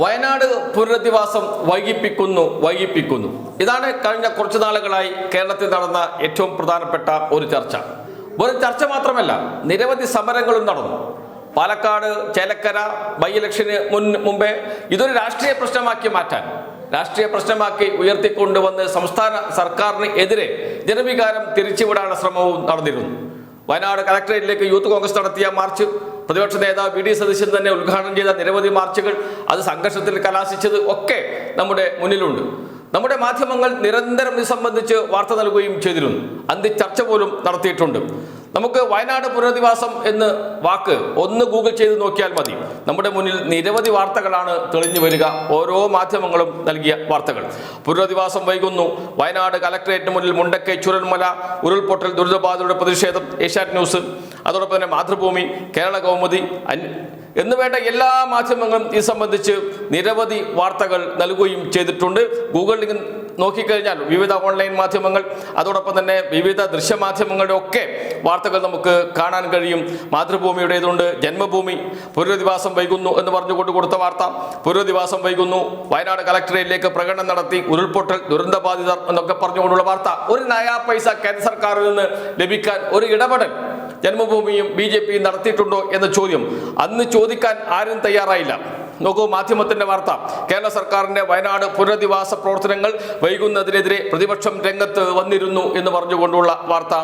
വയനാട് പുനരധിവാസം വൈകിപ്പിക്കുന്നു വൈകിപ്പിക്കുന്നു. ഇതാണ് കഴിഞ്ഞ കുറച്ചു നാളുകളായി കേരളത്തിൽ നടന്ന ഏറ്റവും പ്രധാനപ്പെട്ട ഒരു ചർച്ച. ഒരു ചർച്ച മാത്രമല്ല നിരവധി സമരങ്ങളും നടന്നു. പാലക്കാട് ചേലക്കര ബൈ ഇലക്ഷന് മുൻ മുമ്പേ ഇതൊരു രാഷ്ട്രീയ പ്രശ്നമാക്കി മാറ്റാൻ രാഷ്ട്രീയ പ്രശ്നമാക്കി ഉയർത്തിക്കൊണ്ടുവന്ന് സംസ്ഥാന സർക്കാരിന് എതിരെ ജനവികാരം തിരിച്ചുവിടാനുള്ള ശ്രമവും നടന്നിരുന്നു. വയനാട് കലക്ടറേറ്റിലേക്ക് യൂത്ത് കോൺഗ്രസ് നടത്തിയ മാർച്ച് പ്രതിപക്ഷ നേതാവ് വി ഡി സതീശൻ തന്നെ ഉദ്ഘാടനം ചെയ്ത നിരവധി മാർച്ചുകൾ അത് സംഘർഷത്തിൽ കലാശിച്ചത് ഒക്കെ നമ്മുടെ മുന്നിലുണ്ട്. നമ്മുടെ മാധ്യമങ്ങൾ നിരന്തരം ഇത് സംബന്ധിച്ച് വാർത്ത നൽകുകയും ചെയ്തിരുന്നു. അന്തി ചർച്ച പോലും നടത്തിയിട്ടുണ്ട്. നമുക്ക് വയനാട് പുനരധിവാസം എന്ന് വാക്ക് ഒന്ന് ഗൂഗിൾ ചെയ്ത് നോക്കിയാൽ മതി. നമ്മുടെ മുന്നിൽ നിരവധി വാർത്തകളാണ് തെളിഞ്ഞു വരിക. ഓരോ മാധ്യമങ്ങളും നൽകിയ വാർത്തകൾ. പുനരധിവാസം വൈകുന്നു. വയനാട് കലക്ടറേറ്റിന് മുന്നിൽ മുണ്ടക്കൈ ചുരൽമല ഉരുൾപൊട്ടൽ ദുരിതബാധിതരുടെ പ്രതിഷേധം ഏഷ്യാറ്റ് ന്യൂസ് അതോടൊപ്പം തന്നെ മാതൃഭൂമി കേരള കൗമുദി എന്ന് വേണ്ട എല്ലാ മാധ്യമങ്ങളും ഇത് സംബന്ധിച്ച് നിരവധി വാർത്തകൾ നൽകുകയും ചെയ്തിട്ടുണ്ട്. ലിങ്ക് നോക്കിക്കഴിഞ്ഞാൽ വിവിധ ഓൺലൈൻ മാധ്യമങ്ങൾ അതോടൊപ്പം തന്നെ വിവിധ ദൃശ്യമാധ്യമങ്ങളുടെ ഒക്കെ വാർത്തകൾ നമുക്ക് കാണാൻ കഴിയും. മാതൃഭൂമിയുടേതുണ്ട് ജന്മഭൂമി പുനരധിവാസം വൈകുന്നു എന്ന് പറഞ്ഞുകൊണ്ട് കൊടുത്ത വാർത്ത. പുനരധിവാസം വൈകുന്നു വയനാട് കലക്ടറേറ്റിലേക്ക് പ്രകടനം നടത്തി ഉരുൾപൊട്ടൽ ദുരന്തബാധിതർ എന്നൊക്കെ പറഞ്ഞുകൊണ്ടുള്ള വാർത്ത. ഒരു നയാ പൈസ കേന്ദ്ര സർക്കാരിൽ നിന്ന് ലഭിക്കാൻ ഒരു ഇടപെടൽ ജന്മഭൂമിയും ബി ജെ പിയും നടത്തിയിട്ടുണ്ടോ എന്ന ചോദ്യം. അന്ന് ചോദിക്കാൻ ആരും തയ്യാറായില്ല. നോക്കൂ മാധ്യമത്തിന്റെ വാർത്ത. കേരള സർക്കാരിന്റെ വയനാട് പുനരധിവാസ പ്രവർത്തനങ്ങൾ വൈകുന്നതിനെതിരെ പ്രതിപക്ഷം രംഗത്ത് വന്നിരുന്നു എന്ന് പറഞ്ഞുകൊണ്ടുള്ള വാർത്ത.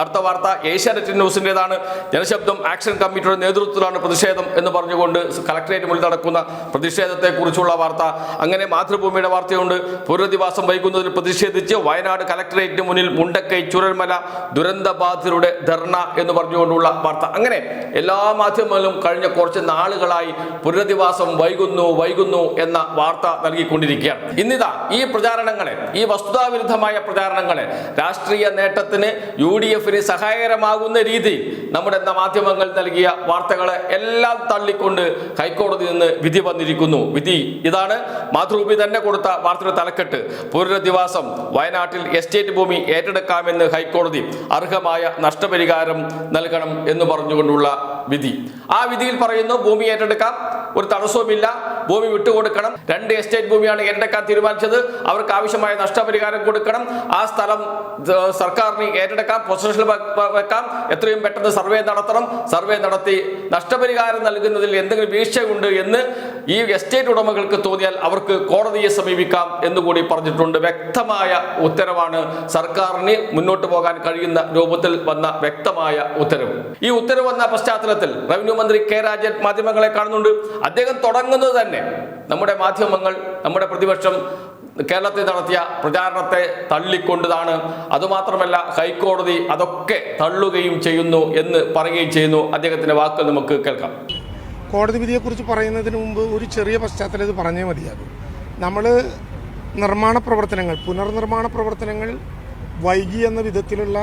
അടുത്ത വാർത്ത ഏഷ്യാനെറ്റ് ന്യൂസിന്റെതാണ് ജനശബ്ദം ആക്ഷൻ കമ്മിറ്റിയുടെ നേതൃത്വത്തിലാണ് പ്രതിഷേധം എന്ന് പറഞ്ഞുകൊണ്ട് കലക്ടറേറ്റ് മുന്നിൽ നടക്കുന്ന പ്രതിഷേധത്തെക്കുറിച്ചുള്ള വാർത്ത. അങ്ങനെ മാതൃഭൂമിയുടെ വാർത്തയുണ്ട്. പുനരധിവാസം വൈകുന്നതിൽ പ്രതിഷേധിച്ച് വയനാട് കളക്ടറേറ്റിന് മുന്നിൽ മുണ്ടക്കൈ ചുരൽമല ദുരന്തബാധിതരുടെ ധർണ എന്ന് പറഞ്ഞുകൊണ്ടുള്ള വാർത്ത. അങ്ങനെ എല്ലാ മാധ്യമങ്ങളും കഴിഞ്ഞ കുറച്ച് നാളുകളായി പുനരധിവാസം വൈകുന്നു വൈകുന്നു എന്ന വാർത്ത നൽകിക്കൊണ്ടിരിക്കുകയാണ്. ഇന്നിതാ ഈ പ്രചാരണങ്ങളെ ഈ വസ്തുതാവിരുദ്ധമായ പ്രചാരണങ്ങളെ രാഷ്ട്രീയ നേട്ടത്തിന് യു ഡി എഫിന് സഹായകരമാകുന്ന രീതിയിൽ നമ്മുടെ മാധ്യമങ്ങൾ നൽകിയ വാർത്തകളെ എല്ലാം തള്ളിക്കൊണ്ട് ഹൈക്കോടതി നിന്ന് വിധി വന്നിരിക്കുന്നു. വിധി ഇതാണ്. മാതൃഭൂമി തന്നെ കൊടുത്ത വാർത്തയുടെ തലക്കെട്ട്. പുനരധിവാസം വയനാട്ടിൽ എസ്റ്റേറ്റ് ഭൂമി ഏറ്റെടുക്കാമെന്ന് ഹൈക്കോടതി അർഹമായ നഷ്ടപരിഹാരം നൽകണം എന്ന് പറഞ്ഞുകൊണ്ടുള്ള വിധി. ആ വിധിയിൽ പറയുന്നു ഭൂമി ഏറ്റെടുക്കാം ഒരു തടസ്സവുമില്ല ഭൂമി വിട്ടുകൊടുക്കണം. രണ്ട് എസ്റ്റേറ്റ് ഭൂമിയാണ് ഏറ്റെടുക്കാൻ തീരുമാനിച്ചത്. അവർക്ക് ആവശ്യമായ നഷ്ടപരിഹാരം കൊടുക്കണം. ആ സ്ഥലം സർക്കാരിന് ഏറ്റെടുക്കാം പൊസിഷനിൽ വെക്കാം. എത്രയും പെട്ടെന്ന് സർവേ നടത്തണം. സർവേ നടത്തി നഷ്ടപരിഹാരം നൽകുന്നതിൽ എന്തെങ്കിലും വീഴ്ചയുണ്ട് എന്ന് ഈ എസ്റ്റേറ്റ് ഉടമകൾക്ക് തോന്നിയാൽ അവർക്ക് കോടതിയെ സമീപിക്കാം എന്നുകൂടി പറഞ്ഞിട്ടുണ്ട്. വ്യക്തമായ ഉത്തരവാണ് സർക്കാരിന് മുന്നോട്ട് പോകാൻ കഴിയുന്ന രൂപത്തിൽ വന്ന വ്യക്തമായ ഉത്തരവ്. ഈ ഉത്തരവ് വന്ന പശ്ചാത്തലത്തിൽ റവന്യൂ മന്ത്രി കെ രാജൻ മാധ്യമങ്ങളെ കാണുന്നുണ്ട്. അദ്ദേഹം തുടങ്ങുന്നത് തന്നെ നമ്മുടെ മാധ്യമങ്ങൾ നമ്മുടെ പ്രതിപക്ഷം കേരളത്തിൽ നടത്തിയ പ്രചാരണത്തെ തള്ളിക്കൊണ്ടതാണ്. അതുമാത്രമല്ല ഹൈക്കോടതി അതൊക്കെ തള്ളുകയും ചെയ്യുന്നു എന്ന് പറയുകയും ചെയ്യുന്നു. അദ്ദേഹത്തിന്റെ വാക്ക് നമുക്ക് കേൾക്കാം. കോടതി വിധിയെക്കുറിച്ച് പറയുന്നതിന് മുമ്പ് ഒരു ചെറിയ പശ്ചാത്തലം ഇത് പറഞ്ഞേ മതിയാകും. നമ്മൾ നിർമ്മാണ പ്രവർത്തനങ്ങൾ പുനർനിർമ്മാണ പ്രവർത്തനങ്ങൾ വൈകി എന്ന വിധത്തിലുള്ള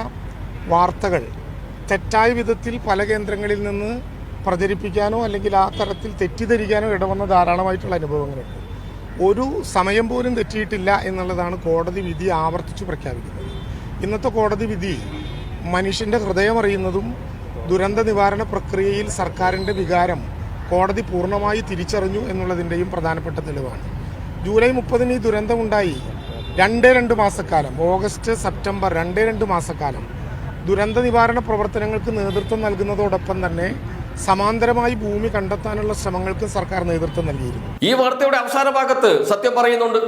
വാർത്തകൾ തെറ്റായ വിധത്തിൽ പല കേന്ദ്രങ്ങളിൽ നിന്ന് പ്രചരിപ്പിക്കാനോ അല്ലെങ്കിൽ ആ തരത്തിൽ തെറ്റിദ്ധരിക്കാനോ ഇടവന്ന ധാരാളമായിട്ടുള്ള അനുഭവങ്ങളുണ്ട്. ഒരു സമയം പോലും തെറ്റിയിട്ടില്ല എന്നുള്ളതാണ് കോടതി വിധി ആവർത്തിച്ച് പ്രഖ്യാപിക്കുന്നത്. ഇന്നത്തെ കോടതി വിധി മനുഷ്യന്റെ ഹൃദയം അറിയുന്നതും ദുരന്ത നിവാരണ പ്രക്രിയയിൽ സർക്കാരിന്റെ വികാരം കോടതി പൂർണമായി തിരിച്ചറിഞ്ഞു എന്നുള്ളതിന്റെയും പ്രധാനപ്പെട്ട തെളിവാണ്. ജൂലൈ മുപ്പതിന് ഈ ദുരന്തമുണ്ടായി. രണ്ടേ രണ്ട് മാസക്കാലം. ഓഗസ്റ്റ് സെപ്റ്റംബർ രണ്ടേ രണ്ട് മാസക്കാലം. ദുരന്ത നിവാരണ പ്രവർത്തനങ്ങൾക്ക് നേതൃത്വം നൽകുന്നതോടൊപ്പം തന്നെ സമാന്തരമായി ഭൂമി കണ്ടെത്താനുള്ള ശ്രമങ്ങൾക്ക് സർക്കാർ നേതൃത്വം നൽകിയിരുന്നു. ഈ വാർത്തയുടെ അവസാന ഭാഗത്ത് സത്യം പറയുന്നുണ്ട്.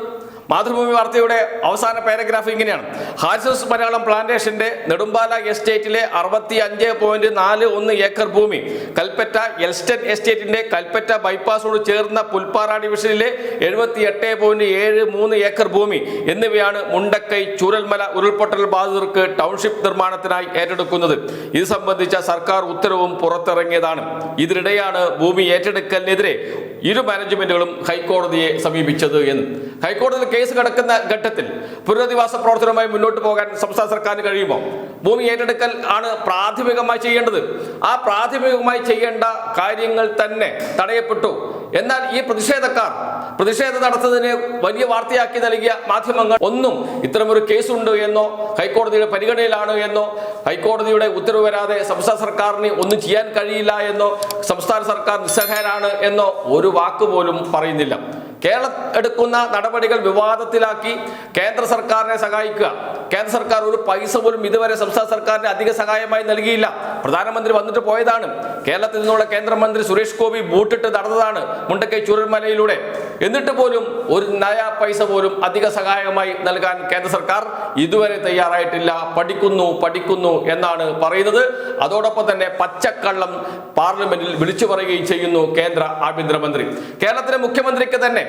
മാതൃഭൂമി വാർത്തയുടെ അവസാന പാരഗ്രാഫ് ഇങ്ങനെയാണ്. ഹാസസ് മലയാളം പ്ലാന്റേഷന്റെ നെടുമ്പാല എസ്റ്റേറ്റിലെ അറുപത്തി അഞ്ച് പോയിന്റ് നാല് ഒന്ന് ഏക്കർ ഭൂമി. കൽപ്പറ്റ എൽസ്റ്റൻ എസ്റ്റേറ്റിന്റെ കൽപ്പറ്റ ബൈപ്പാസോട് ചേർന്ന പുൽപ്പാറ ഡിവിഷനിലെ എഴുപത്തി എട്ട് പോയിന്റ് ഏഴ് മൂന്ന് ഏക്കർ ഭൂമി. എന്നിവയാണ് മുണ്ടക്കൈ ചൂരൽമല ഉരുൾപൊട്ടൽ ബാധിതർക്ക് ടൗൺഷിപ്പ് നിർമ്മാണത്തിനായി ഏറ്റെടുക്കുന്നത്. ഇത് സംബന്ധിച്ച സർക്കാർ ഉത്തരവും പുറത്തിറങ്ങിയതാണ്. ഇതിനിടെയാണ് ഭൂമി ഏറ്റെടുക്കലിനെതിരെ ഇരു മാനേജ്മെന്റുകളും ഹൈക്കോടതിയെ സമീപിച്ചത് എന്ന്. ഹൈക്കോടതിയിൽ കേസ് കിടക്കുന്ന ഘട്ടത്തിൽ പുനരധിവാസ പ്രവർത്തനവുമായി മുന്നോട്ട് പോകാൻ സംസ്ഥാന സർക്കാരിന് കഴിയുമോ? ഭൂമി ഏറ്റെടുക്കൽ ആണ് പ്രാഥമികമായി ചെയ്യേണ്ടത്. ആ പ്രാഥമികമായി ചെയ്യേണ്ട കാര്യങ്ങൾ തന്നെ തടയപ്പെട്ടു. എന്നാൽ ഈ പ്രതിഷേധക്കാർ പ്രതിഷേധം നടത്തുന്നതിന് വലിയ വാർത്തയാക്കി നൽകിയ മാധ്യമങ്ങൾ ഒന്നും ഇത്തരമൊരു കേസുണ്ട് എന്നോ ഹൈക്കോടതിയുടെ പരിഗണനയിലാണ് എന്നോ ഹൈക്കോടതിയുടെ ഉത്തരവ് വരാതെ സംസ്ഥാന സർക്കാരിന് ഒന്നും ചെയ്യാൻ കഴിയില്ല എന്നോ സംസ്ഥാന സർക്കാർ നിസ്സഹായരാണ് എന്നോ ഒരു വാക്ക് പോലും പറയുന്നില്ല. കേരളം എടുക്കുന്ന നടപടികൾ വിവാദത്തിലാക്കി കേന്ദ്ര സർക്കാരിനെ സഹായിക്കുക. കേന്ദ്ര സർക്കാർ ഒരു പൈസ പോലും ഇതുവരെ സംസ്ഥാന സർക്കാരിന് അധിക സഹായമായി നൽകിയില്ല. പ്രധാനമന്ത്രി വന്നിട്ട് പോയതാണ്. കേരളത്തിൽ നിന്നുള്ള കേന്ദ്രമന്ത്രി സുരേഷ് ഗോപി ബൂട്ടിട്ട് നടന്നതാണ് മുണ്ടക്കൈ ചുരൽമലയിലൂടെ. എന്നിട്ട് പോലും ഒരു നയ പൈസ പോലും അധിക സഹായമായി നൽകാൻ കേന്ദ്ര സർക്കാർ ഇതുവരെ തയ്യാറായിട്ടില്ല. പഠിക്കുന്നു പഠിക്കുന്നു എന്നാണ് പറയുന്നത്. അതോടൊപ്പം തന്നെ പച്ചക്കള്ളം പാർലമെന്റിൽ വിളിച്ചു പറയുകയും ചെയ്യുന്നു കേന്ദ്ര ആഭ്യന്തരമന്ത്രി. കേരളത്തിലെ മുഖ്യമന്ത്രിക്ക് തന്നെ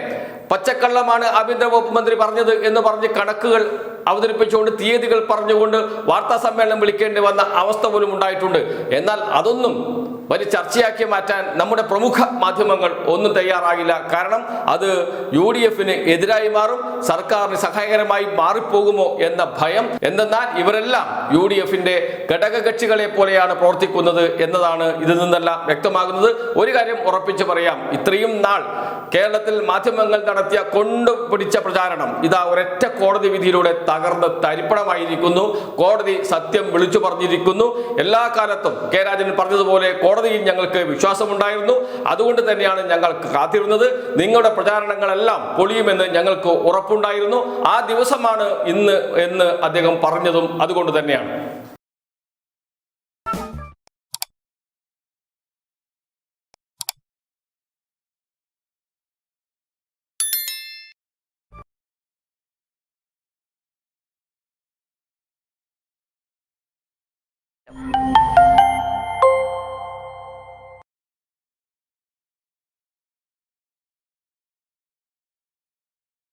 പച്ചക്കള്ളമാണ് ആഭ്യന്തര വകുപ്പ് മന്ത്രി പറഞ്ഞത് എന്ന് പറഞ്ഞ് കണക്കുകൾ അവതരിപ്പിച്ചുകൊണ്ട് തീയതികൾ പറഞ്ഞുകൊണ്ട് വാർത്താ സമ്മേളനം വിളിക്കേണ്ടി വന്ന അവസ്ഥ പോലും ഉണ്ടായിട്ടുണ്ട്. എന്നാൽ അതൊന്നും വലിയ ചർച്ചയാക്കി മാറ്റാൻ നമ്മുടെ പ്രമുഖ മാധ്യമങ്ങൾ ഒന്നും തയ്യാറാകില്ല. കാരണം അത് യു ഡി എഫിന് എതിരായി മാറും സർക്കാരിന് സഹായകരമായി മാറിപ്പോകുമോ എന്ന ഭയം. എന്തെന്നാൽ ഇവരെല്ലാം യു ഡി എഫിന്റെ ഘടകകക്ഷികളെ പോലെയാണ് പ്രവർത്തിക്കുന്നത് എന്നതാണ് ഇതിൽ നിന്നെല്ലാം വ്യക്തമാകുന്നത്. ഒരു കാര്യം ഉറപ്പിച്ചു പറയാം ഇത്രയും നാൾ കേരളത്തിൽ മാധ്യമങ്ങൾ നടത്തിയ കൊണ്ടുപിടിച്ച പ്രചാരണം ഇതാ ഒരൊറ്റ കോടതി വിധിയിലൂടെ തകർന്ന് തരിപ്പണമായിരിക്കുന്നു. കോടതി സത്യം വിളിച്ചു പറഞ്ഞിരിക്കുന്നു. എല്ലാ കാലത്തും കെ രാജൻ പറഞ്ഞതുപോലെ കോടതിയിൽ ഞങ്ങൾക്ക് വിശ്വാസമുണ്ടായിരുന്നു. അതുകൊണ്ട് തന്നെയാണ് ഞങ്ങൾ കാത്തിരുന്നത്. നിങ്ങളുടെ പ്രചാരണങ്ങളെല്ലാം പൊളിയുമെന്ന് ഞങ്ങൾക്ക് ഉറപ്പുണ്ടായിരുന്നു. ആ ദിവസമാണ് ഇന്ന് എന്ന് അദ്ദേഹം പറഞ്ഞതും അതുകൊണ്ട് തന്നെയാണ്.